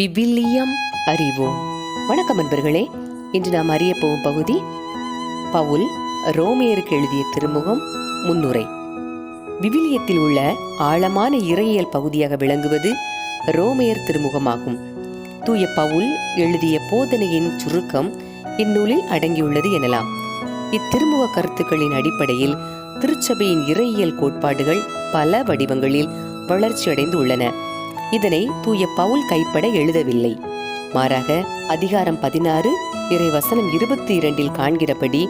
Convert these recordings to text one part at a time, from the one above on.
விவிலியம் அறிவோம். வணக்கம் அன்பர்களே. இன்று நாம் அறிய போகும் பகுதி பவுல் ரோமியருக்கு எழுதிய திருமுகம் முன்னுரை. விவிலியத்தில் உள்ள ஆழமான இறையியல் பகுதியாக விளங்குவது ரோமியர் திருமுகமாகும். தூய பவுல் எழுதிய போதனையின் சுருக்கம் இந்நூலில் அடங்கியுள்ளது எனலாம். இத்திருமுக கருத்துக்களின் அடிப்படையில் திருச்சபையின் இறையியல் கோட்பாடுகள் பல வடிவங்களில் வளர்ச்சியடைந்து உள்ளன இதனை தூய பவுல் கைப்பட எழுதவில்லை. மாறாக அதிகாரம் பதினாறு இறைவசனம் இருபத்தி இரண்டில் காண்கிறபடி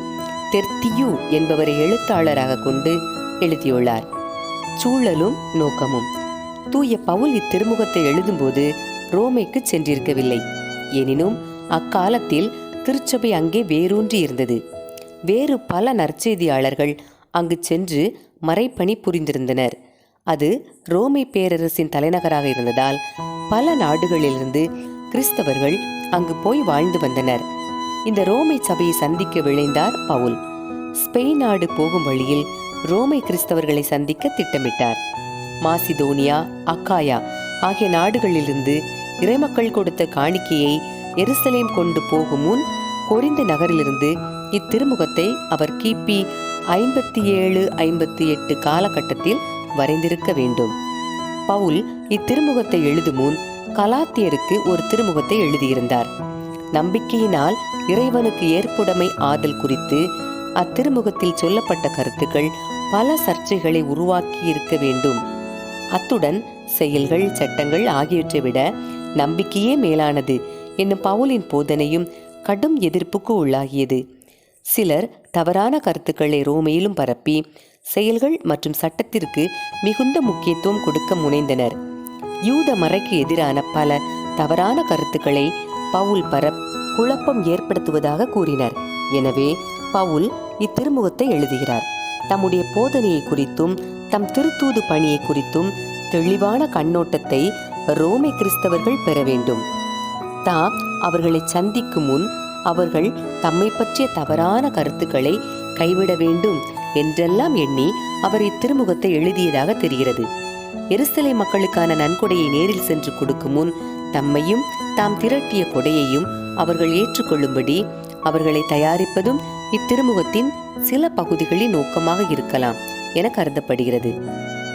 தெர்த்தியு என்பவரை எழுத்தாளராக கொண்டு எழுதியுள்ளார். சூழலும் நோக்கமும். தூய பவுல் இத்திருமுகத்தை எழுதும்போது ரோமைக்கு சென்றிருக்கவில்லை. எனினும் அக்காலத்தில் திருச்சபை அங்கே வேரூன்றி இருந்தது. வேறு பல நற்செய்தியாளர்கள் அங்கு சென்று மறைப்பணி புரிந்திருந்தனர். அது ரோமை பேரரசின் தலைநகராக இருந்ததால் பல நாடுகளிலிருந்து கிறிஸ்தவர்கள் அங்கு போய் வாழ்ந்து வந்தனர். இந்த ரோமை சபையை சந்திக்க விளைந்தார் பவுல். ஸ்பெயின் நாடு போகும் வழியில் ரோமை கிறிஸ்தவர்களை சந்திக்க திட்டமிட்டார். மாசிதோனியா அக்காயா ஆகிய நாடுகளிலிருந்து இறைமக்கள் கொடுத்த காணிக்கையை எருசலேம் கொண்டு போகும் முன் கொரிந்த நகரிலிருந்து இத்திருமுகத்தை அவர் கிபி ஐம்பத்தி ஏழு ஐம்பத்தி எட்டு காலகட்டத்தில் வரைந்திருக்க வேண்டும். பவுல் இத்திருமுகத்தை எழுதும் முன் கலாத்தியருக்கு ஒரு திருமுகத்தை எழுதியிருந்தார். நம்பிக்கையினால் இறைவனுக்கு ஏற்புடைமை ஆதல் குறித்து அத்திருமுகத்தில் சொல்லப்பட்ட கருத்துக்கள் பல சர்ச்சைகளை உருவாக்கி இருக்க வேண்டும். அத்துடன் செயல்கள் சட்டங்கள் ஆகியவற்றை விட நம்பிக்கையே மேலானது என்னும் பவுலின் போதனையும் கடும் எதிர்ப்புக்கு உள்ளாகியது. சிலர் தவறான கருத்துக்களை ரோமையிலும் பரப்பி செயல்கள் மற்றும் சட்டத்திற்கு மிகுந்த முக்கியத்துவம் கொடுக்க முனைந்தனர். யூத மறைக்கு எதிரான பல தவறான கருத்துக்களை பவுல் பரப் குழப்பம் ஏற்படுத்துவதாக கூறினர். எனவே பவுல் இத்திருமுகத்தை எழுதுகிறார். தம்முடைய போதனையை குறித்தும் தம் திருத்தூது பணியை குறித்தும் தெளிவான கண்ணோட்டத்தை ரோமை கிறிஸ்தவர்கள் பெற வேண்டும். தாம் அவர்களை சந்திக்கும் முன் அவர்கள் தம்மை பற்றிய தவறான கருத்துக்களை கைவிட வேண்டும். என்றெல்லாம் எண்ணி அவர் இத்திருமுகத்தை எழுதியதாக தெரிகிறது. எருசலை மக்களுக்கான நன்கொடையை நேரில் சென்று கொடுக்கும் முன் தம்மையும் தாம் திரட்டிய கொடையையும் அவர்கள் ஏற்றுக்கொள்ளும்படி அவர்களை தயாரிப்பதும் இத்திருமுகத்தின் சில பகுதிகளின் நோக்கமாக இருக்கலாம் என கருதப்படுகிறது.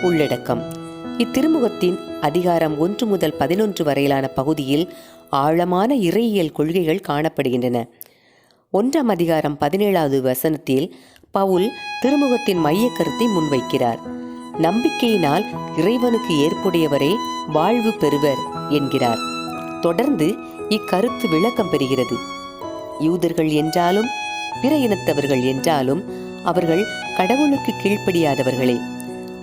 உள்ளடக்கம். இத்திருமுகத்தின் அதிகாரம் ஒன்று முதல் பதினொன்று வரையிலான பகுதியில் ஆழமான இறையியல் கொள்கைகள் காணப்படுகின்றன. ஒன்றாம் அதிகாரம் பதினேழாவது வசனத்தில் பவுல் திருமுகத்தின் மைய கருத்தை முன்வைக்கிறார். நம்பிக்கையினால் இறைவனுக்கு ஏற்புடையவரே வாழ்வு பெறுவர் என்கிறார். தொடர்ந்து இக்கருத்து விளக்கம் பெறுகிறது. யூதர்கள் என்றாலும் பிற இனத்தவர்கள் என்றாலும் அவர்கள் கடவுளுக்கு கீழ்ப்படியாதவர்களே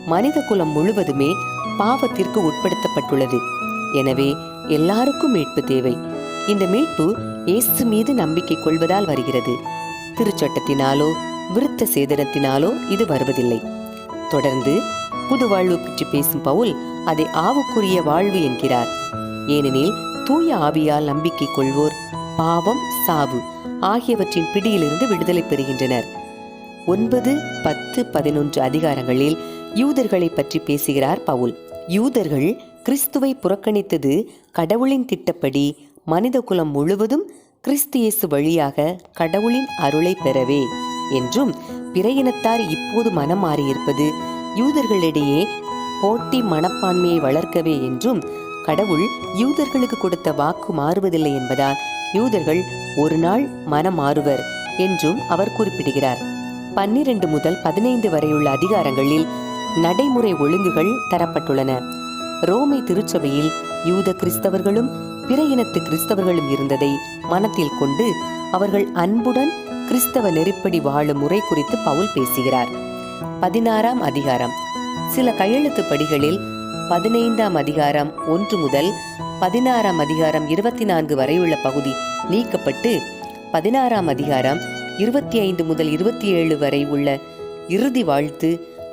மனித குலம் முழுவதுமே பாவத்திற்கு உட்படுத்தப்பட்டுள்ளது. எனவே எல்லாருக்கும் மீட்பு தேவை. இந்த மீட்பு இயேசு மீது நம்பிக்கை கொள்வதால் வருகிறது. திருச்சட்டத்தினாலோ விருத்த சேதனத்தினாலோ இது வருவதில்லை. தொடர்ந்து புது வாழ்வு பற்றி பேசும் பவுல் அதை ஆவுக்குரிய வாழ்வு என்கிறார். ஏனெனில் தூய ஆவியால் நம்பிக்கை கொள்வோர் பாவம் சாவு ஆகியவற்றின் பிடியிலிருந்து விடுதலை பெறுகின்றனர். ஒன்பது பத்து பதினொன்று அதிகாரங்களில் யூதர்களை பற்றி பேசுகிறார் பவுல். யூதர்கள் கிறிஸ்துவை புறக்கணித்தது கடவுளின் திட்டப்படி மனித குலம் முழுவதும் கிறிஸ்தியேசு வழியாக கடவுளின் அருளை பெறவே என்றும் பிற இனத்தார் இப்போது மனம் மாறியிருப்பது யூதர்களிடையே போட்டி மனப்பான்மையை வளர்க்கவே என்றும் கடவுள் யூதர்களுக்கு கொடுத்த வாக்கு மாறுவதில்லை என்பதால் யூதர்கள் ஒரு நாள் மனம் மாறுவர் என்றும் அவர் குறிப்பிடுகிறார். பன்னிரண்டு முதல் பதினைந்து வரையுள்ள அதிகாரங்களில் நடைமுறை ஒழுங்குகள் தரப்பட்டுள்ளன. ரோமை திருச்சபையில் யூத கிறிஸ்தவர்களும் பிற இனத்து கிறிஸ்தவர்களும் இருந்ததை மனத்தில் கொண்டு அவர்கள் அன்புடன் கிறிஸ்தவ நெருப்படி வாழும் முறை குறித்து பவுல் பேசுகிறார். பதினாறாம் அதிகாரம். சில கையெழுத்து படிகளில் பதினைந்தாம் அதிகாரம் ஒன்று முதல் பதினாறாம் அதிகாரம் இருபத்தி நான்கு வரையுள்ள பகுதி நீக்கப்பட்டு பதினாறாம் அதிகாரம் இருபத்தி ஐந்து முதல் இருபத்தி ஏழு வரை உள்ள இறுதி வாழ்த்து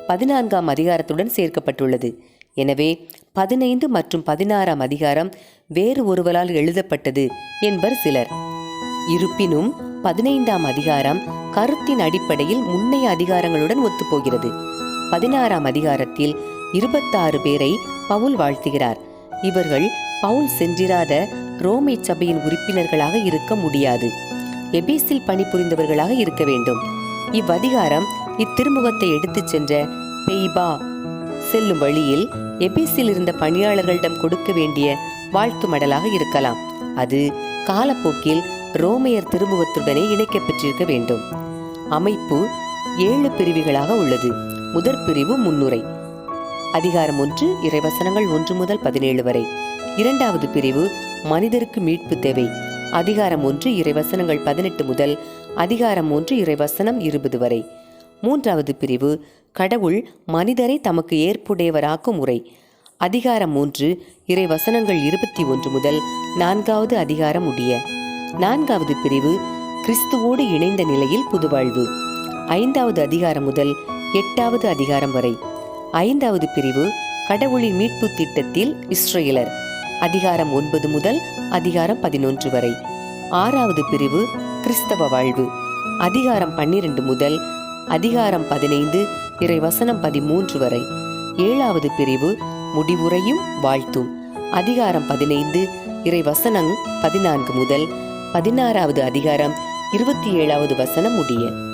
பதினான்காம் அதிகாரத்துடன் சேர்க்கப்பட்டுள்ளது. எனவே பதினைந்து மற்றும் பதினாறாம் அதிகாரம் வேறு ஒருவரால் எழுதப்பட்டது என்பர் சிலர். இருப்பினும் பதினைந்தாம் அதிகாரம் கருத்தின் அடிப்படையில் முன்னைய அதிகாரங்களுடன் ஒத்துப்போகிறது. பதினாறாம் அதிகாரத்தில் இருபத்தாறு பேரை பவுல் வாழ்த்துகிறார். இவர்கள் பவுல் சென்றிராத ரோமை சபையின் உறுப்பினர்களாக இருக்க முடியாது. எபேசில் பணிபுரிந்தவர்களாக இருக்க வேண்டும். இவ்வதிகாரம் இத்திருமுகத்தை எடுத்துச் சென்ற பெய்பா. செல்லும் வழியில் எபேசில் இருந்த பணியாளர்களிடம் கொடுக்க வேண்டிய வாழ்த்து மடலாக இருக்கலாம். அது காலப்போக்கில் ரோமையர் திருமுகத்துடனே இணைக்கப்பெற்றிருக்க வேண்டும். அமைப்பு ஏழு பிரிவுகளாக உள்ளது. முதற் பிரிவு முன்னுரை. அதிகாரம் ஒன்று இறைவசனங்கள் ஒன்று முதல் பதினேழு வரை. இரண்டாவது பிரிவு மனிதருக்கு மீட்பு தேவை. அதிகாரம் ஒன்று இறைவசனங்கள் பதினெட்டு முதல் அதிகாரம் ஒன்று இறைவசனம் இருபது வரை. மூன்றாவது பிரிவு கடவுள் மனிதரை தமக்கு ஏற்புடையவராக்கும் முறை அதிகாரம் மூன்று இறை வசனங்கள் இருபத்தி ஒன்று முதல் நான்காவது அதிகாரம் முடிய. நான்காவது பிரிவு கிறிஸ்துவோடு இணைந்த நிலையில் புதுவாழ்வு. ஐந்தாவது அதிகாரம் முதல் எட்டாவது அதிகாரம் வரை. ஐந்தாவது பிரிவு கடவுளின் மீட்பு திட்டத்தில் இஸ்ரேலர். அதிகாரம் ஒன்பது முதல் அதிகாரம் பதினொன்று வரை. ஆறாவது பிரிவு கிறிஸ்தவ வாழ்வு. அதிகாரம் பன்னிரண்டு முதல் அதிகாரம் பதினைந்து இறைவசனம் பதிமூன்று வரை. ஏழாவது பிரிவு முடிவுரையும் வாழ்த்தும். அதிகாரம் பதினைந்து இறை வசனம் பதினான்கு முதல் பதினாறாவது அதிகாரம் இருபத்தி ஏழாவது வசனம் முடிய.